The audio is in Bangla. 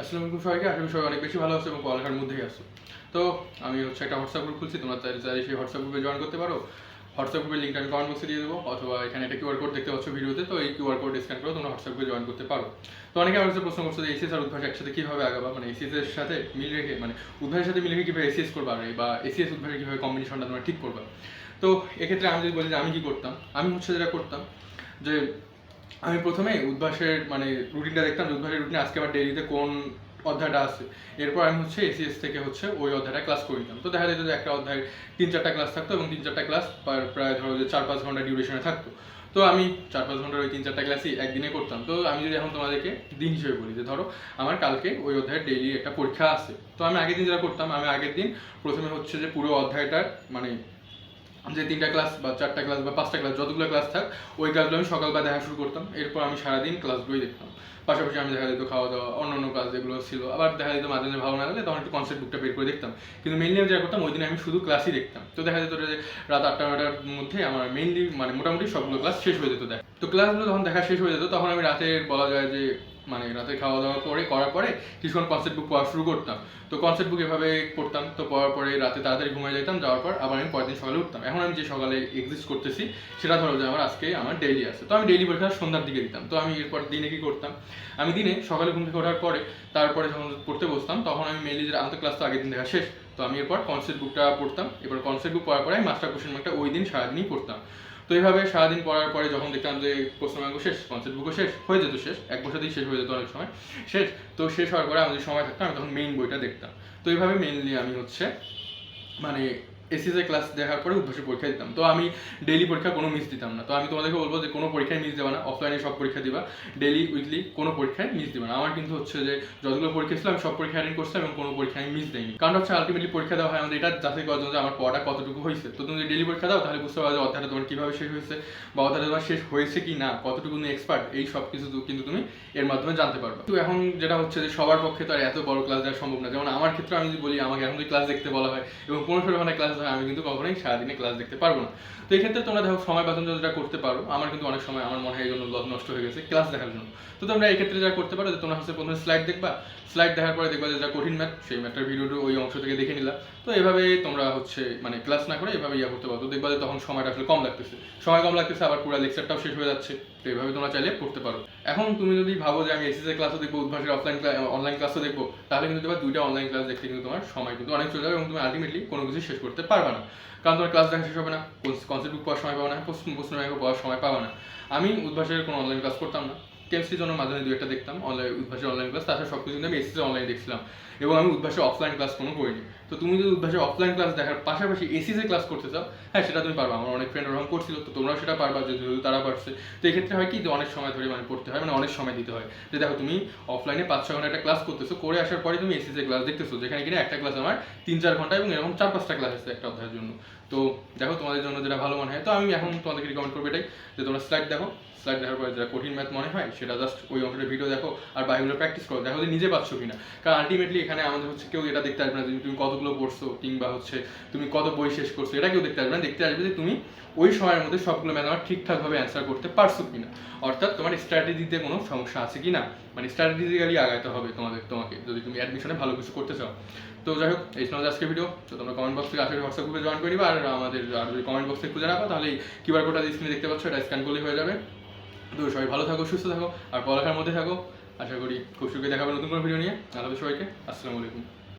আসসালামু আলাইকুম সবাইকে, আশা করি সবাই অনেক বেশি ভালো আছে এবং পড়ালেখার মধ্যেই আছো। তো আমি হচ্ছে একটা হোয়াটসঅ্যাপ গ্রুপ খুলছি, তোমরা চাইলে চাইলে সেই হোয়াটসঅ্যাপ গ্রুপে জয়েন করতে পারো। হোয়াটসঅ্যাপ গ্রুপের লিঙ্ক আমি কমেন্ট বক্সে দিয়ে দেবো, অথবা এখানে একটা কিউআর কোড দেখতে পাচ্ছ ভিডিওতে, তো এই কিউআর কোড স্ক্যান করে তোমরা হোয়াটসঅ্যাপ গ্রুপে জয়েন করতে পারো। তো অনেকে আমার কাছে প্রশ্ন করছে যে এসিএস আর উদ্ভাস একসাথে কীভাবে আগাবা? মানে এসিএস এর সাথে মিল রেখে মানে উদ্ভাসের সাথে মিল রেখে কীভাবে এসিএস করবা? আর বা এসিএস উদ্ভাসের কীভাবে কম্বিনেশনটা তোমরা ঠিক করবা? তো এক্ষেত্রে আমি যদি বলি যে আমি কী করতাম? আমি হচ্ছে যেটা করতাম যে আমি প্রথমে উদ্ভাসের মানে রুটিনটা দেখতাম উদ্ভাসের রুটিনে আজকে আমার ডেইলিতে কোন অধ্যায়টা আছে। এরপর আমি হচ্ছে এসিএস থেকে হচ্ছে ওই অধ্যায়টা ক্লাস করে নিতাম। তো দেখা যেত যে একটা অধ্যায় তিন চারটা ক্লাস থাকতো এবং তিন চারটা ক্লাস প্রায় ধরো যে চার পাঁচ ঘণ্টা ডিউরেশনে থাকতো। তো আমি চার পাঁচ ঘণ্টার ওই তিন চারটা ক্লাসই একদিনে করতাম। তো আমি যদি এখন তোমাদেরকে দিন হিসেবে বলি যে ধরো আমার কালকে ওই অধ্যায়ের ডেইলি একটা পরীক্ষা আছে। তো আমি আগের দিন যেটা করতাম, আমি আগের দিন প্রথমে হচ্ছে যে পুরো অধ্যায়টার মানে যে তিনটা ক্লাস বা চারটা ক্লাস বা পাঁচটা ক্লাস যতগুলো ক্লাস থাক, ওই ক্লাসগুলো আমি সকালবেলা দেখা শুরু করতাম। এরপর আমি সারাদিন ক্লাসগুলোই দেখতাম। পাশাপাশি আমি দেখা যেত খাওয়া দাওয়া অন্য অন্য কাজ যেগুলো ছিল। আবার দেখা যেত মাঝে মাঝে ভালো না লাগলে তখন একটু কনসেপ্ট বুকটা বের করে দেখতাম। কিন্তু মেনলি আমি যেটা করতাম, ওই দিন আমি শুধু ক্লাসই দেখতাম। তো দেখা যেত যে রাত আটটা নটার মধ্যে আমার মেনলি মানে মোটামুটি সবগুলো ক্লাস শেষ হয়ে যেত দেখ। তো ক্লাসগুলো যখন দেখা শেষ হয়ে যেত, তখন আমি রাতে বলা যায় যে মানে রাতে খাওয়া দাওয়া করে, করার পরে কিছুক্ষণ কনসেপ্ট বুক পড়া শুরু করতাম। তো কনসেপ্ট বুক এভাবে পড়তাম, তো পড়ার পরে রাতে তাড়াতাড়ি ঘুমিয়ে যেতাম, যাওয়ার পর আবার আমি পরের দিন সকালে উঠতাম। এখন আমি যে সকালে এক্সিস্ট করতেছি, সেটা ধরো যে আমার আজকে আমার ডেইলি আছে। তো আমি ডেইলি পরীক্ষা সন্ধ্যার দিকে দিতাম। তো আমি এরপর দিনে কি করতাম? আমি দিনে সকালে ঘুম থেকে ওঠার পরে, তারপরে যখন পড়তে বসতাম, তখন আমি মেনলি যে আমাদের ক্লাস তো আগের দিন দেখা শেষ। তো আমি এরপর কনসেপ্ট বুকটা পড়তাম। এবার কনসেপ্ট বুক পড়ার পরে আমি মাস্টার কোশ্চেন ব্যাংকটা ওই দিন সারাদিনই পড়তাম। তো এইভাবে সারাদিন পড়ার পরে যখন দেখতাম যে প্রশ্ন ব্যাংক শেষ কনসেপ্ট বুকও শেষ, হয়ে যেত শেষ, এক বছরতেই শেষ হয়ে যেত অনেক সময়, শেষ, তো শেষ হওয়ার পরে আমাদের সময় থাকতো, আমি তখন মেইন বইটা দেখতাম। তো এইভাবে মেইনলি আমি হচ্ছে মানে এসিসে ক্লাস দেখার পরে উদ্ভাসে পরীক্ষা দিতাম। তো আমি ডেইলি পরীক্ষা কোনো মিস দিতাম না। তো আমি তোমাদেরকে বলব যে কোনো পরীক্ষায় মিস দেবা না। অফলাইনে সব পরীক্ষা দিবা। ডেইলি উইকলি কোনো পরীক্ষায় মিস দিবা না। আমার কিন্তু হচ্ছে যে যতগুলো পরীক্ষা ছিল, আমি সব পরীক্ষা অ্যাটেন্ড করছিলাম এবং কোনো পরীক্ষায় মিস দেয়নি কারণ হচ্ছে আলটিমেটলি পরীক্ষা দেওয়া হয় আমাদের। এটা যাচাই করার জন্য যে আমার পড়াটা কতটুকু হয়েছে। তো তুমি যদি ডেইলি পরীক্ষা দাও, তাহলে বুঝতে পারবে যে অধ্যায়টা তোমার কীভাবে শেষ হয়েছে বা অধ্যায়টা তোমার শেষ হয়েছে কি না, কতটুকু তুমি এক্সপার্ট এই সব কিছু কিন্তু তুমি এর মাধ্যমে জানতে পারবে। তো এখন যেটা হচ্ছে যে সবার পক্ষে তো আর এত বড় ক্লাস দেওয়া সম্ভব না। যেমন আমার ক্ষেত্রে আমি যদি বলি, আমাকে এখন যদি ক্লাস দেখতে বলা হয় এবং পনেরো ষোলো ঘণ্টা ক্লাস হয় আমি কিন্তু কখনোই সারাদিনে ক্লাস দেখতে পারব না। তো এই ক্ষেত্রে তোমরা দেখো, সময় বাঁচানো যেটা করতে পারো, আমার কিন্তু অনেক সময় আমার মনে হয় এই জন্য নষ্ট হয়ে গেছে ক্লাস দেখার জন্য। তো তোমরা এই ক্ষেত্রে যা করতে পারো, যে তোমরা হচ্ছে প্রথমে স্লাইড দেখবা স্লাইড দেখার পরে দেখবা যে যা কঠিন ম্যাথ সেই ম্যাথটার ভিডিওটা ওই অংশ থেকে দেখে নিলা। তো এভাবে তোমরা হচ্ছে মানে ক্লাস না করে এভাবে ইয়া করতে পারো। তো দেখবা যে তখন সময়টা আসলে কম লাগতেছে। সময় কম লাগতেছে, আবার পুরো লেকচারটাও শেষ হয়ে যাচ্ছে। তো এইভাবে তোমরা চাইলে পড়তে পারো। এখন তুমি যদি ভাবো যে আমি এসএসএ ক্লাসও দেখব, উদ্ভাসের অফলাইন অনলাইন ক্লাসও দেখব, তাহলে কিন্তু তোমার দুইটা অনলাইন ক্লাস দেখতে কিন্তু তোমার সময় কিন্তু অনেক চলে যাবে এবং তুমি আলটিমেটলি কোনো কিছু শেষ করতে পারবে না। কারণ তোমার ক্লাস দেখা শেষ হবে না কনসেপ্ট বুক পড়ার সময় পাবে না, প্রশ্ন প্রশ্ন পড়ার সময় পাবে না। আমি উদ্ভাসের কোনো অনলাইন ক্লাস করতাম না। কেমিস্ট্রির জন্য মাঝে মাঝে দু একটা দেখতাম অনলাইন উদ্ভাসের অনলাইন ক্লাস তাছাড়া সব কিছু আমি এসিসে অনলাইন দেখছিলাম। এবং আমি উদ্ভাসে অফলাইন ক্লাস কোনো করিনি। তো তুমি যদি উদ্ভাসে অফলাইন ক্লাস দেখার পাশাপাশি এসিসে ক্লাস করতে চাও হ্যাঁ সেটা তুমি পারবা। আমার অনেক ফ্রেন্ড ওরকম করছিল, তো তোমরাও সেটা পারবা যদি তারা পারছে। তো এক্ষেত্রে হয় কি, যে অনেক সময় ধরে মানে পড়তে হয় মানে অনেক সময় দিতে হয়। যে দেখো, তুমি অফলাইনে পাঁচ ছ ঘণ্টা একটা ক্লাস করতেছো, করে আসার পরে তুমি এসিসে ক্লাস দেখতেছো, যেখানে কিনা একটা ক্লাস আমার তিন চার ঘণ্টা এবং এরকম চার পাঁচটা ক্লাস আছে একটা অধ্যায়ের জন্য। তো দেখো, তোমাদের জন্য যেটা ভালো মনে হয়, তো আমি এখন তোমাদেরকে রিকমেন্ড করব এটাই, যে তোমরা স্লাইড দেখো। স্লাইড দেখার পরে যেটা কঠিন ম্যাথ মনে হয় সেটা জাস্ট ওই অংশের ভিডিও দেখো, আর বাইগুলো প্র্যাকটিস করো, দেখো যে নিজে পাচ্ছ কিনা। কারণ আলটিমেটলি এখানে আমাদের হচ্ছে কেউ এটা দেখতে আসবে না যে তুমি কতগুলো পড়ছো, কিংবা হচ্ছে তুমি কত বই শেষ করছ, এটা কেউ দেখতে আসবে না। দেখতে আসবে যে তুমি ওই সময়ের মধ্যে সবগুলো ম্যাথ আমার ঠিকঠাকভাবে অ্যান্সার করতে পারছ কিনা। অর্থাৎ তোমার স্ট্র্যাটেজিতে কোনো সমস্যা আছে কিনা? মানে স্ট্র্যাটেজিক্যালি আগাইতে হবে তোমাদের, তোমাকে, যদি তুমি অ্যাডমিশনে ভালো কিছু করতে চাও। তো যাই হোক, এই ছিল আজকে ভিডিও তো তোমরা কমেন্ট বক্স থেকে আসলে হোয়াটসঅ্যাপ গ্রুপে জয়েন করে নিবা, আর আমাদের, আর যদি কমেন্ট বক্সে খুঁজে রাখো তাহলে কিউআর কোডটা স্ক্রিনে দেখতে পাচ্ছ, এটা স্ক্যান করলেই হয়ে যাবে। তো সবাই ভালো থাকো, সুস্থ থাকো, আর পড়ালেখার মধ্যে থাকো। আশা করি খুব শীঘ্রই দেখাবে নতুন কোনো ভিডিও নিয়ে। হাফেজ সবাইকে। আসসালামু আলাইকুম।